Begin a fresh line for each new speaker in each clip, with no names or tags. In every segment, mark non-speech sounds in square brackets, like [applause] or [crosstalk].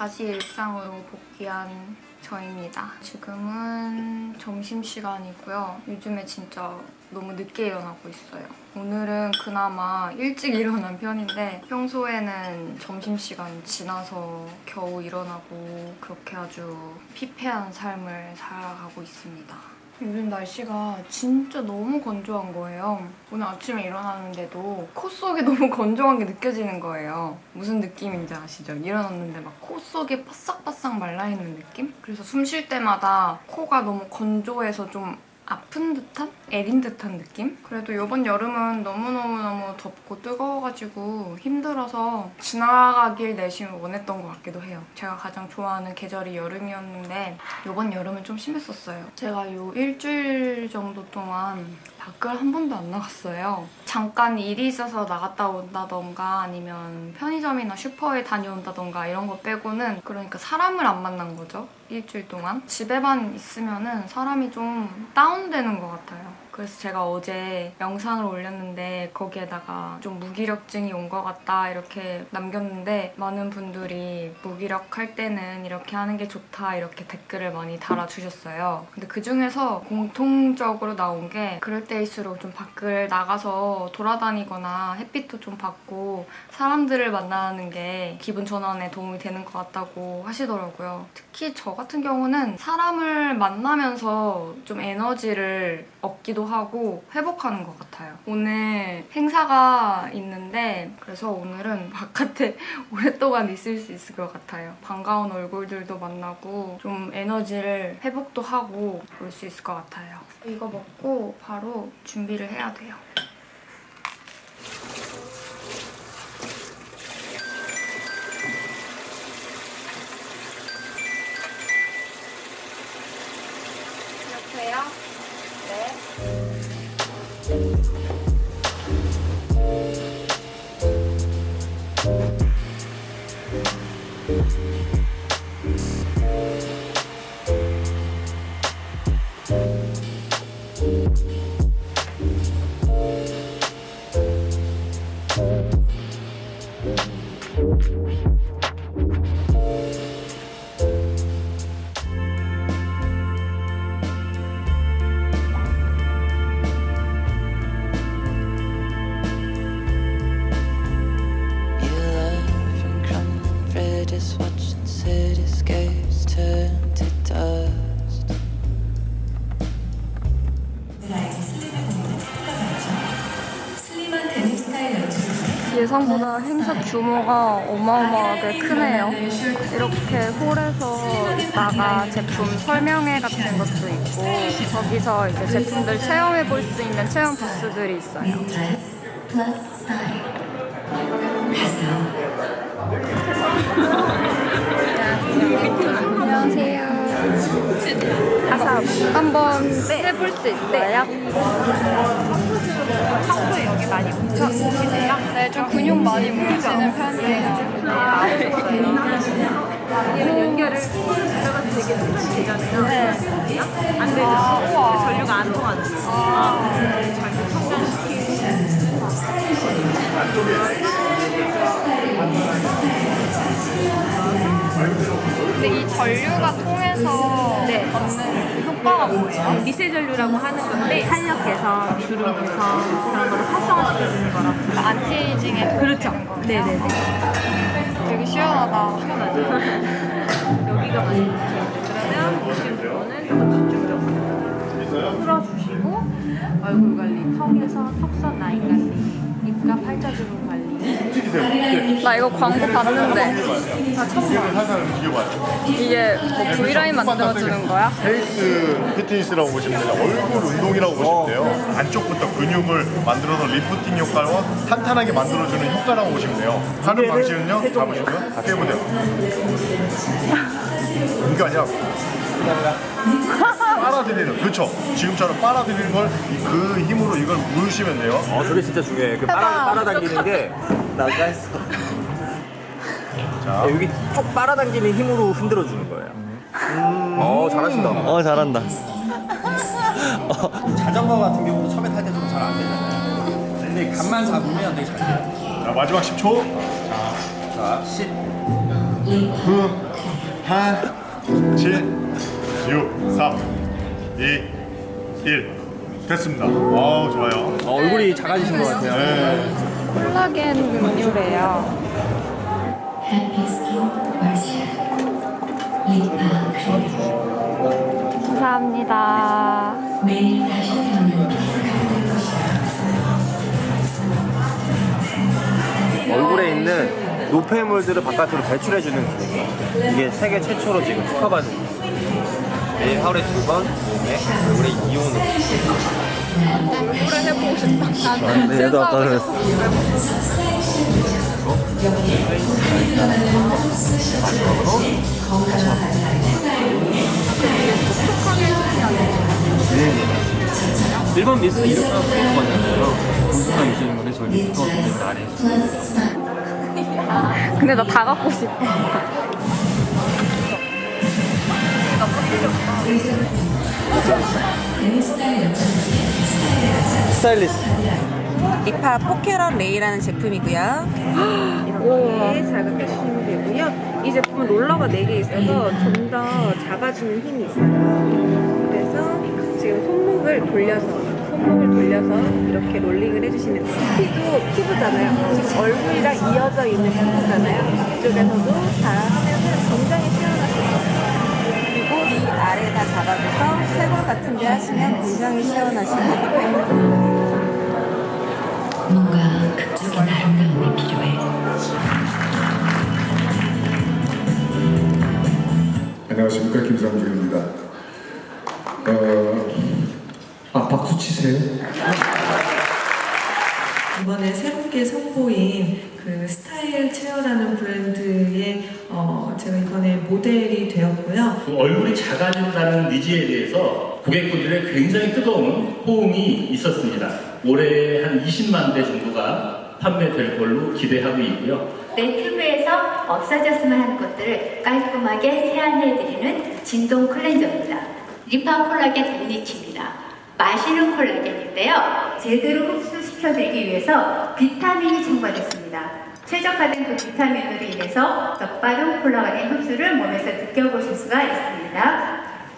다시 일상으로 복귀한 저입니다. 지금은 점심시간이고요. 요즘에 진짜 너무 늦게 일어나고 있어요. 오늘은 그나마 일찍 일어난 편인데 평소에는 점심시간 지나서 겨우 일어나고 그렇게 아주 피폐한 삶을 살아가고 있습니다. 요즘 날씨가 진짜 너무 건조한 거예요. 오늘 아침에 일어나는데도 코 속이 [laughs] 너무 건조한 게 느껴지는 거예요. 무슨 느낌인지 아시죠? 일어났는데 막 코 속이 바싹바싹 말라있는 느낌? 그래서 숨 쉴 때마다 코가 너무 건조해서 좀 아픈 듯한? 애린 듯한 느낌? 그래도 이번 여름은 너무너무너무 덥고 뜨거워가지고 힘들어서 지나가길 내심 원했던 것 같기도 해요. 제가 가장 좋아하는 계절이 여름이었는데 이번 여름은 좀 심했었어요. 제가 요 일주일 정도 동안 밖을 한 번도 안 나갔어요. 잠깐 일이 있어서 나갔다 온다던가 아니면 편의점이나 슈퍼에 다녀온다던가 이런 거 빼고는 그러니까 사람을 안 만난 거죠. 일주일 동안. 집에만 있으면은 사람이 좀 다운되는 것 같아요. 그래서 제가 어제 영상을 올렸는데 거기에다가 좀 무기력증이 온 것 같다 이렇게 남겼는데 많은 분들이 무기력할 때는 이렇게 하는 게 좋다 이렇게 댓글을 많이 달아주셨어요. 근데 그 중에서 공통적으로 나온 게 그럴 때일수록 좀 밖을 나가서 돌아다니거나 햇빛도 좀 받고 사람들을 만나는 게 기분 전환에 도움이 되는 것 같다고 하시더라고요. 특히 저 같은 경우는 사람을 만나면서 좀 에너지를 얻기도 하고 회복하는 것 같아요. 오늘 행사가 있는데 그래서 오늘은 [laughs] 바깥에 오랫동안 있을 수 있을 것 같아요. 반가운 얼굴들도 만나고 좀 에너지를 회복도 하고 그럴 수 있을 것 같아요. 이거 먹고 바로 준비를 해야 돼요. 여보세요? 예상보다 행사 규모가 어마어마하게 크네요. 이렇게 홀에서 있다가 제품 설명회 같은 것도 있고 거기서 이제 제품들 체험해 볼 수 있는 체험 부스들이 있어요. 안녕하세요. 아사 한번 해볼 수 있어요?
평소에 여기 많이 뭉쳐 오시세요?
네, 좀 근육 많이 뭉치는 편이에요.
얘는 연결을 들어가도 되게 되잖아요.
네.
안 되죠.
아.
전류가 안 통하는 거예요.
아,
잘 성장시키고.
근데 이 전류가 통해서
네.
얻는 효과가 뭐예요?
미세 전류라고 하는 건데 탄력 개선, 주름 개선 그런 거를 활성화시켜주는 거라고.
그러니까 안티에이징에
그렇죠.
되는 거예요?
네네네.
되게 시원하다.
시원하죠. [laughs] 여기가 많이. 그러면 보시는 조금 집중적으로 풀어주시고 얼굴 관리, 턱에서 턱선 라인 관리, 입가 팔자주름 관리.
나 이거 광고 봤는데
비교봐요.
이게 뭐 V라인 만들어주는 거야?
헬스 피트니스라고 보시면 돼요. 얼굴 운동이라고 보시면 돼요. 안쪽부터 근육을 만들어서 리프팅 효과와 탄탄하게 만들어주는 효과라고 보시면 돼요. 하는 방식은요. 잡으시고요. 해보세요. 이게 아니라 [laughs] 빨아들이는 그렇죠. 지금처럼 빨아들이는 걸 그 힘으로 이걸 누르시면 돼요.
어, 저게 진짜 중요해. 그 빨아, 빨아당기는 게 나가 했어.
자,
여기 쭉 빨아당기는 힘으로 흔들어 주는 거예요. 어, 잘하신다.
어 잘한다. [laughs]
자전거 같은 경우도 처음에 탈 때 좀 잘 안 되잖아요. 근데 간만 잡으면 되게 잘 돼요.
자 마지막 10초.
자, 10,
9, 8, 7, 6, 3, 2, 1 됐습니다. 와우 좋아요.
어, 얼굴이 작아지신 것 같아요.
네.
콜라겐 음료래요. 감사합니다.
얼굴에 있는 노폐물들을 바깥으로 배출해주는 기능. 이게 세계 최초로 지금 특허받은. 매일 하루에 두 번 몸에 얼굴에 이온을.
해보고 싶다. 나는
네, 얘도 아까 그랬어.
일본 미스 이렇게 하고 거잖아요. 유시는 저희 미스터 때문에 안 해요.
근데 나 다 갖고 싶어.
스타일리스트.
리파 포케런 레이라는 제품이고요. 이렇게 자극해주시면 되고요. 이 제품은 롤러가 4개 있어서 좀 더 잡아주는 힘이 있어요. 그래서 지금 손목을 돌려서 손목을 돌려서 이렇게 롤링을 해주시면 돼요. 피도 피부잖아요. 지금 얼굴이랑 이어져 있는 피부잖아요. 이쪽에서도 다 하면 굉장히 시원하실 거예요.
뭔가 극적인 아름다움이 필요해.
안녕하십니까 김상중입니다. 어, 아 박수 치세요.
이번에 새롭게 선보인 그 스타일 체어라는 브랜드의 어, 제가 이번에 모델이 되었고요.
그 얼굴이 작아진다는 니즈에 대해서 고객분들의 굉장히 뜨거운 호응이 있었습니다. 올해 한 20만 대 정도가 판매될 걸로 기대하고 있고요.
내 피부에서 없어졌으면 하는 것들을 깔끔하게 세안해드리는 진동 클렌저입니다. 리파 콜라겐 딥리치입니다. 마시는 콜라겐인데요. 제대로 흡수시켜드리기 위해서 비타민이 첨가됐습니다. 최적화된 그 비타민으로 인해서 더 빠른 콜라겐 흡수를 몸에서 느껴보실 수가 있습니다.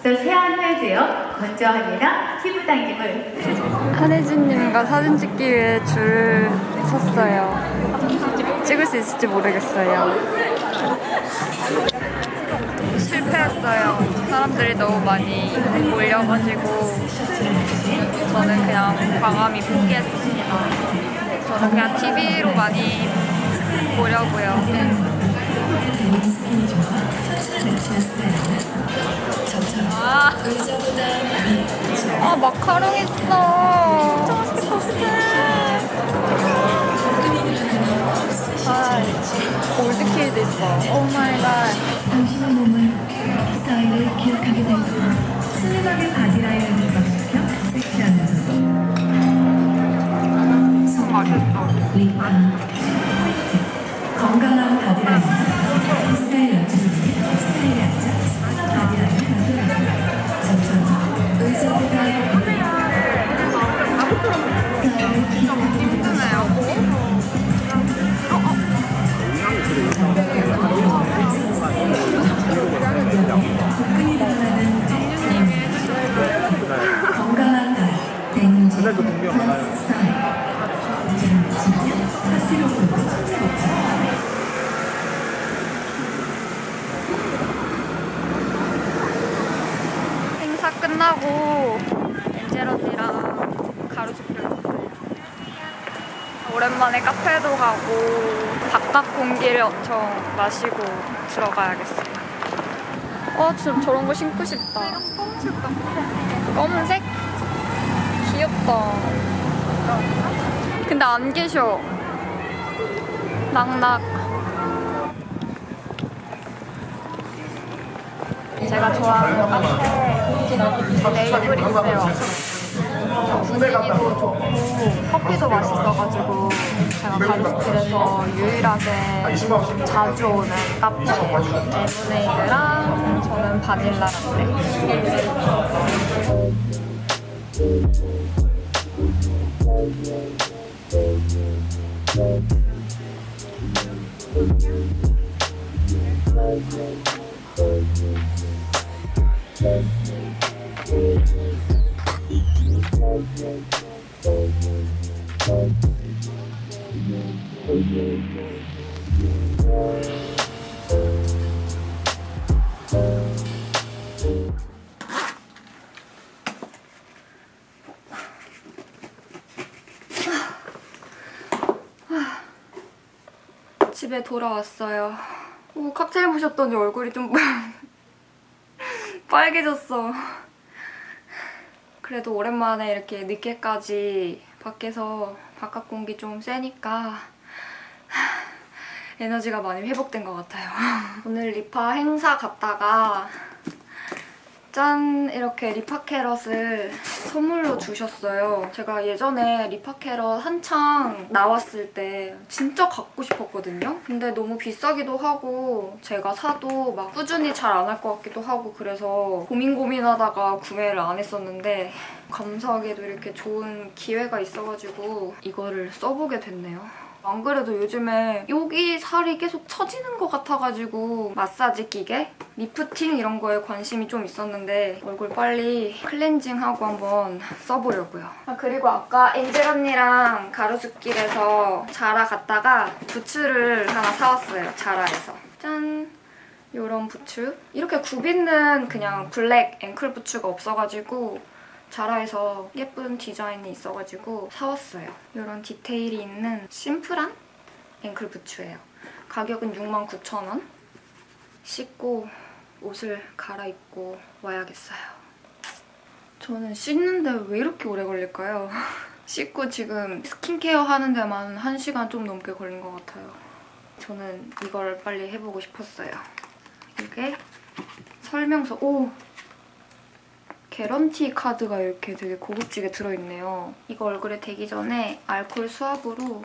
그래서 세안 후에도요, 건조함이나 피부 당김을
한혜진님과 사진 찍기 위해 줄 섰어요. 찍을 수 있을지 모르겠어요. 실패했어요. 사람들이 너무 많이 몰려가지고 저는 그냥 과감히 포기했습니다. 저는 그냥 TV로 많이 보려고요.
아,
아 마카롱 있어. 진짜 맛있겠다, 어떡해. 아, 골드킬도 있어. 오 마이 갓.
당신의 몸은 스타일을 기억하게 될 거야. 슬림하게 바디라인을 부각시켜 섹시하면서도
맛있다. 끝나고 엔젤 언니랑 가로수 들렀어요. 오랜만에 카페도 가고 바깥 공기를 엄청 마시고 들어가야겠어요. 어, 지금 저런 거 신고 싶다. 검은색? 귀엽다. 근데 안 계셔. 낙낙. 제가 좋아하는 카페 네이블 있어요. 분위기도 좋고 커피도 맛있어가지고 제가 가로수길에서 유일하게 자주 오는 카페 레모네이드랑 저는 바닐라 라떼 돌아왔어요. 오, 칵테일 마셨더니 얼굴이 좀 [laughs] 빨개졌어. 그래도 오랜만에 이렇게 늦게까지 밖에서 바깥 공기 좀 쐬니까 에너지가 많이 회복된 것 같아요. [laughs] 오늘 리파 행사 갔다가 짠! 이렇게 리파 캐럿을 선물로 주셨어요. 제가 예전에 리파 캐럿 한창 나왔을 때 진짜 갖고 싶었거든요. 근데 너무 비싸기도 하고 제가 사도 막 꾸준히 잘 안 할 것 같기도 하고 그래서 고민 고민하다가 구매를 안 했었는데 감사하게도 이렇게 좋은 기회가 있어가지고 이거를 써보게 됐네요. 안 그래도 요즘에 여기 살이 계속 처지는 것 같아가지고 마사지 기계? 리프팅 이런 거에 관심이 좀 있었는데 얼굴 빨리 클렌징하고 한번 [laughs] 써보려고요. 아, 그리고 아까 엔젤 언니랑 가로수길에서 자라 갔다가 부츠를 하나 사왔어요. 자라에서. 짠! 요런 부츠. 이렇게 굽 있는 그냥 블랙 앵클 부츠가 없어가지고 자라에서 예쁜 디자인이 있어가지고 사왔어요. 이런 디테일이 있는 심플한 앵클 부츠예요. 가격은 69,000원. 씻고 옷을 갈아입고 와야겠어요. 저는 씻는데 왜 이렇게 오래 걸릴까요? [laughs] 씻고 지금 스킨케어 하는 데만 1시간 좀 넘게 걸린 것 같아요. 저는 이걸 빨리 해보고 싶었어요. 이게 설명서, 오! 개런티 카드가 이렇게 되게 고급지게 들어있네요. 이거 얼굴에 대기 전에 알콜 수압으로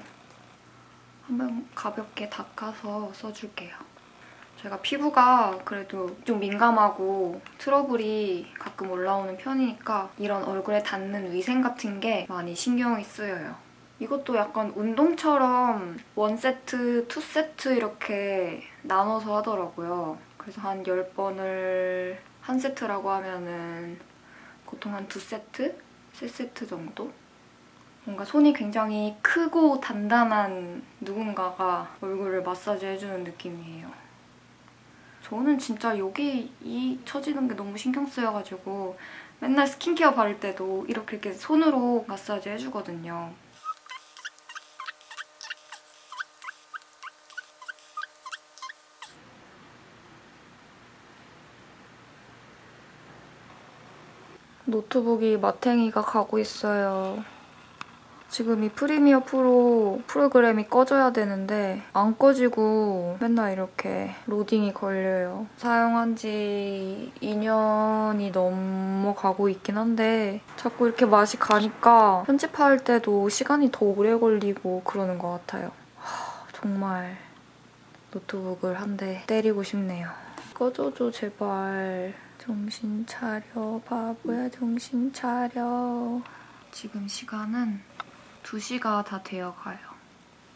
한번 가볍게 닦아서 써줄게요. 제가 피부가 그래도 좀 민감하고 트러블이 가끔 올라오는 편이니까 이런 얼굴에 닿는 위생 같은 게 많이 신경이 쓰여요. 이것도 약간 운동처럼 원세트, 투세트 이렇게 나눠서 하더라고요. 그래서 한 10번을 한 세트라고 하면은 보통 한 두 세트? 세 세트 정도? 뭔가 손이 굉장히 크고 단단한 누군가가 얼굴을 마사지 해주는 느낌이에요. 저는 진짜 여기 이 처지는 게 너무 신경 쓰여가지고 맨날 스킨케어 바를 때도 이렇게 이렇게 손으로 마사지 해주거든요. 노트북이 마탱이가 가고 있어요. 지금 이 프리미어 프로 프로그램이 꺼져야 되는데 안 꺼지고 맨날 이렇게 로딩이 걸려요. 사용한 지 2년이 넘어가고 있긴 한데 자꾸 이렇게 맛이 가니까 편집할 때도 시간이 더 오래 걸리고 그러는 것 같아요. 하, 정말 노트북을 한 대 때리고 싶네요. 꺼져줘 제발. 정신 차려 바보야 정신 차려. 지금 시간은 2시가 다 되어가요.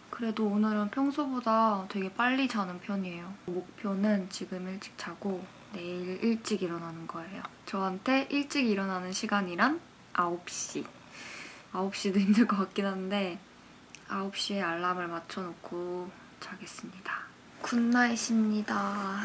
그래도 오늘은 평소보다 되게 빨리 자는 편이에요. 목표는 지금 일찍 자고 내일 일찍 일어나는 거예요. 저한테 일찍 일어나는 시간이란 9시. 9시도 [laughs] 힘들 것 같긴 한데 9시에 알람을 맞춰놓고 자겠습니다. 굿나잇입니다.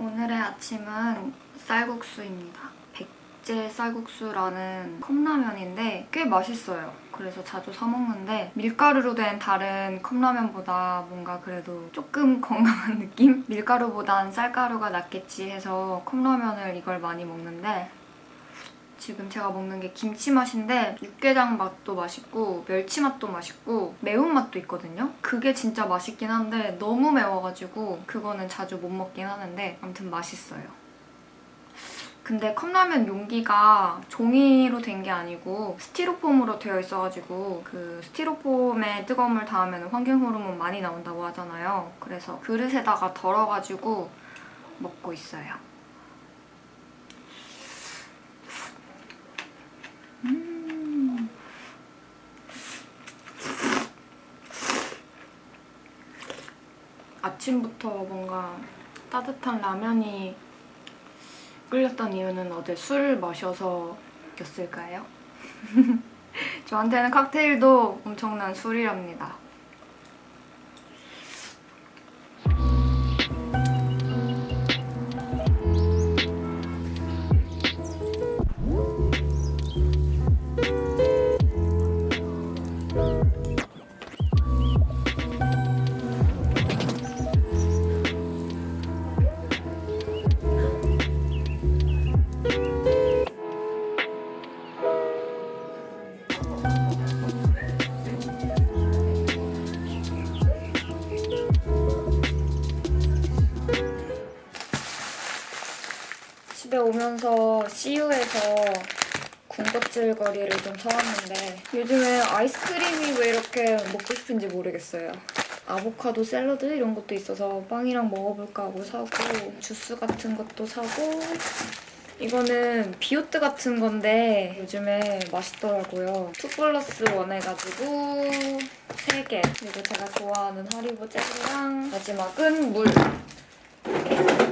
오늘의 아침은 쌀국수입니다. 백제 쌀국수라는 컵라면인데 꽤 맛있어요. 그래서 자주 사 먹는데 밀가루로 된 다른 컵라면보다 뭔가 그래도 조금 [laughs] 건강한 느낌? 밀가루보단 쌀가루가 낫겠지 해서 컵라면을 이걸 많이 먹는데 지금 제가 먹는 게 김치 맛인데 육개장 맛도 맛있고 멸치 맛도 맛있고 매운맛도 있거든요. 그게 진짜 맛있긴 한데 너무 매워가지고 그거는 자주 못 먹긴 하는데 아무튼 맛있어요. 근데 컵라면 용기가 종이로 된 게 아니고 스티로폼으로 되어 있어가지고 그 스티로폼에 뜨거운 물 닿으면 환경 호르몬 많이 나온다고 하잖아요. 그래서 그릇에다가 덜어가지고 먹고 있어요. 아침부터 뭔가 따뜻한 라면이 끌렸던 이유는 어제 술 마셔서였을까요? [laughs] 저한테는 칵테일도 엄청난 술이랍니다. 군것질 거리를 좀 사왔는데 요즘에 아이스크림이 왜 이렇게 먹고 싶은지 모르겠어요. 아보카도 샐러드 이런 것도 있어서 빵이랑 먹어볼까 하고 사고 주스 같은 것도 사고 이거는 비오트 같은 건데 요즘에 맛있더라고요. 2 플러스 1 해가지고 3개 그리고 제가 좋아하는 하리보 젤리랑 마지막은 물 이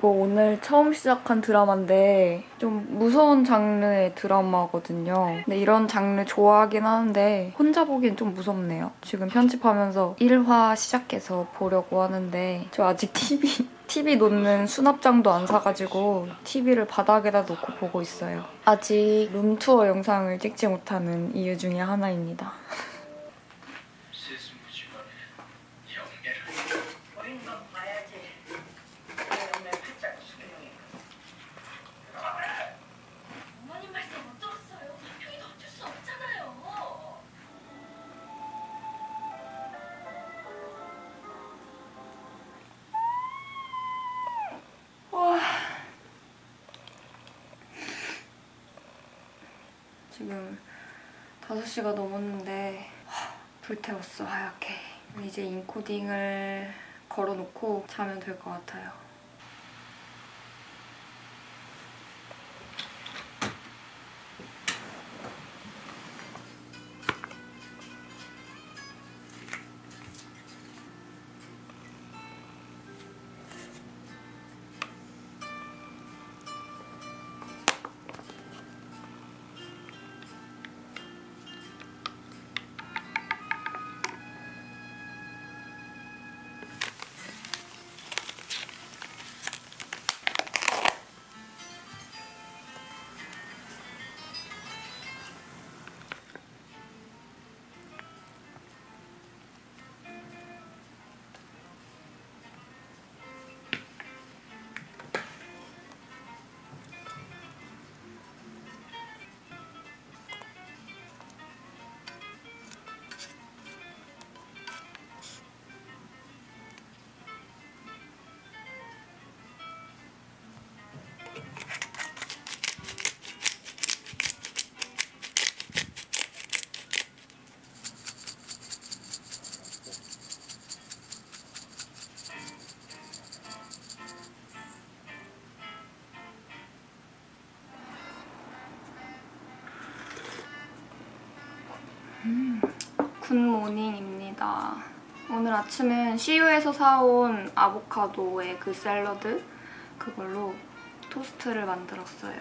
거 오늘 처음 시작한 드라마인데 좀 무서운 장르의 드라마거든요. 근데 이런 장르 좋아하긴 하는데 혼자 보기엔 좀 무섭네요. 지금 편집하면서 1화 시작해서 보려고 하는데 저 아직 TV TV [laughs] 놓는 수납장도 안 사가지고 TV를 바닥에다 놓고 보고 있어요. 아직 룸투어 영상을 찍지 못하는 이유 중에 하나입니다. [laughs] 5시가 넘었는데 하, 불태웠어 하얗게. 이제 인코딩을 걸어놓고 자면 될 것 같아요 굿모닝입니다. 오늘 아침은 CU에서 사온 아보카도의 그 샐러드 그걸로 토스트를 만들었어요.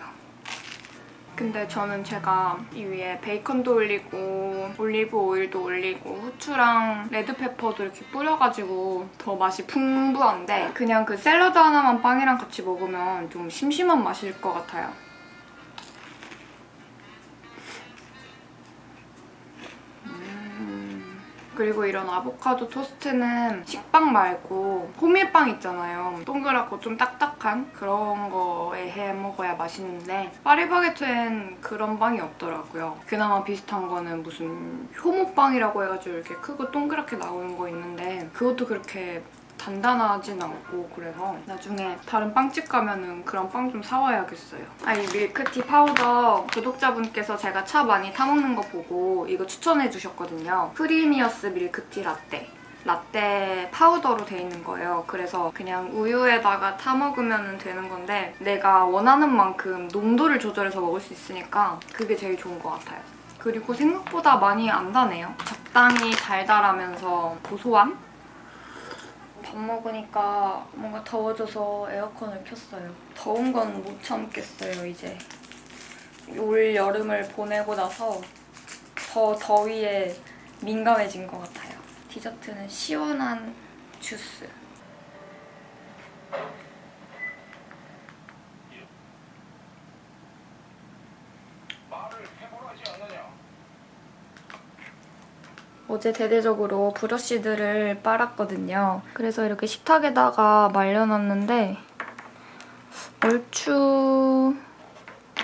근데 저는 제가 이 위에 베이컨도 올리고 올리브 오일도 올리고 후추랑 레드페퍼도 이렇게 뿌려가지고 더 맛이 풍부한데 그냥 그 샐러드 하나만 빵이랑 같이 먹으면 좀 심심한 맛일 것 같아요. 그리고 이런 아보카도 토스트는 식빵 말고 호밀빵 있잖아요. 동그랗고 좀 딱딱한 그런 거에 해 먹어야 맛있는데 파리바게트엔 그런 빵이 없더라고요. 그나마 비슷한 거는 무슨 효모빵이라고 해가지고 이렇게 크고 동그랗게 나오는 거 있는데 그것도 그렇게 단단하진 않고 그래서 나중에 다른 빵집 가면은 그런 빵 좀 사와야겠어요. 아, 이 밀크티 파우더 구독자분께서 제가 차 많이 타먹는 거 보고 이거 추천해 주셨거든요. 프리미어스 밀크티 라떼. 라떼 파우더로 돼 있는 거예요. 그래서 그냥 우유에다가 타 먹으면 되는 건데 내가 원하는 만큼 농도를 조절해서 먹을 수 있으니까 그게 제일 좋은 것 같아요. 그리고 생각보다 많이 안 다네요. 적당히 달달하면서 고소한? 밥 먹으니까 뭔가 더워져서 에어컨을 켰어요. 더운 건 못 참겠어요, 이제. 올 여름을 보내고 나서 더 더위에 민감해진 것 같아요. 디저트는 시원한 주스. 어제 대대적으로 브러쉬들을 빨았거든요. 그래서 이렇게 식탁에다가 말려놨는데 얼추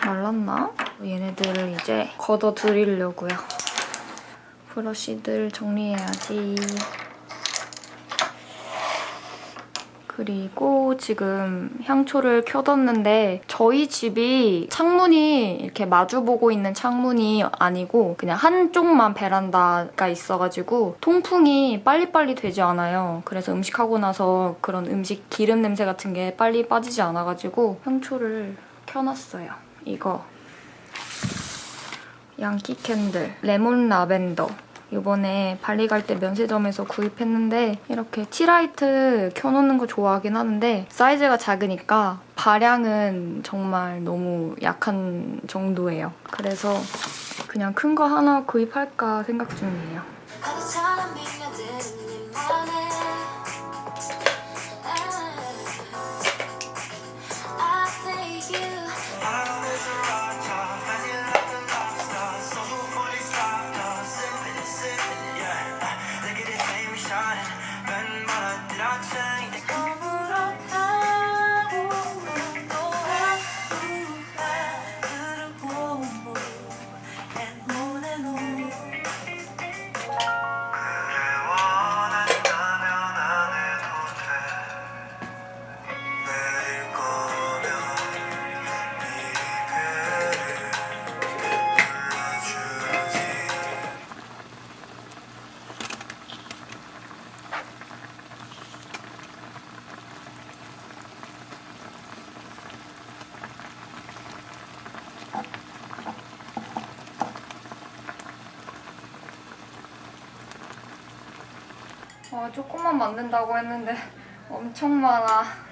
말랐나? 얘네들을 이제 걷어드리려고요. 브러쉬들 정리해야지. 그리고 지금 향초를 켜뒀는데 저희 집이 창문이 이렇게 마주보고 있는 창문이 아니고 그냥 한쪽만 베란다가 있어가지고 통풍이 빨리빨리 되지 않아요. 그래서 음식하고 나서 그런 음식 기름 냄새 같은 게 빨리 빠지지 않아가지고 향초를 켜놨어요. 이거 양키 캔들 레몬 라벤더 이번에 발리 갈 때 면세점에서 구입했는데 이렇게 티라이트 켜놓는 거 좋아하긴 하는데 사이즈가 작으니까 발향은 정말 너무 약한 정도예요. 그래서 그냥 큰 거 하나 구입할까 생각 중이에요. 와, 조금만 만든다고 했는데 엄청
많아.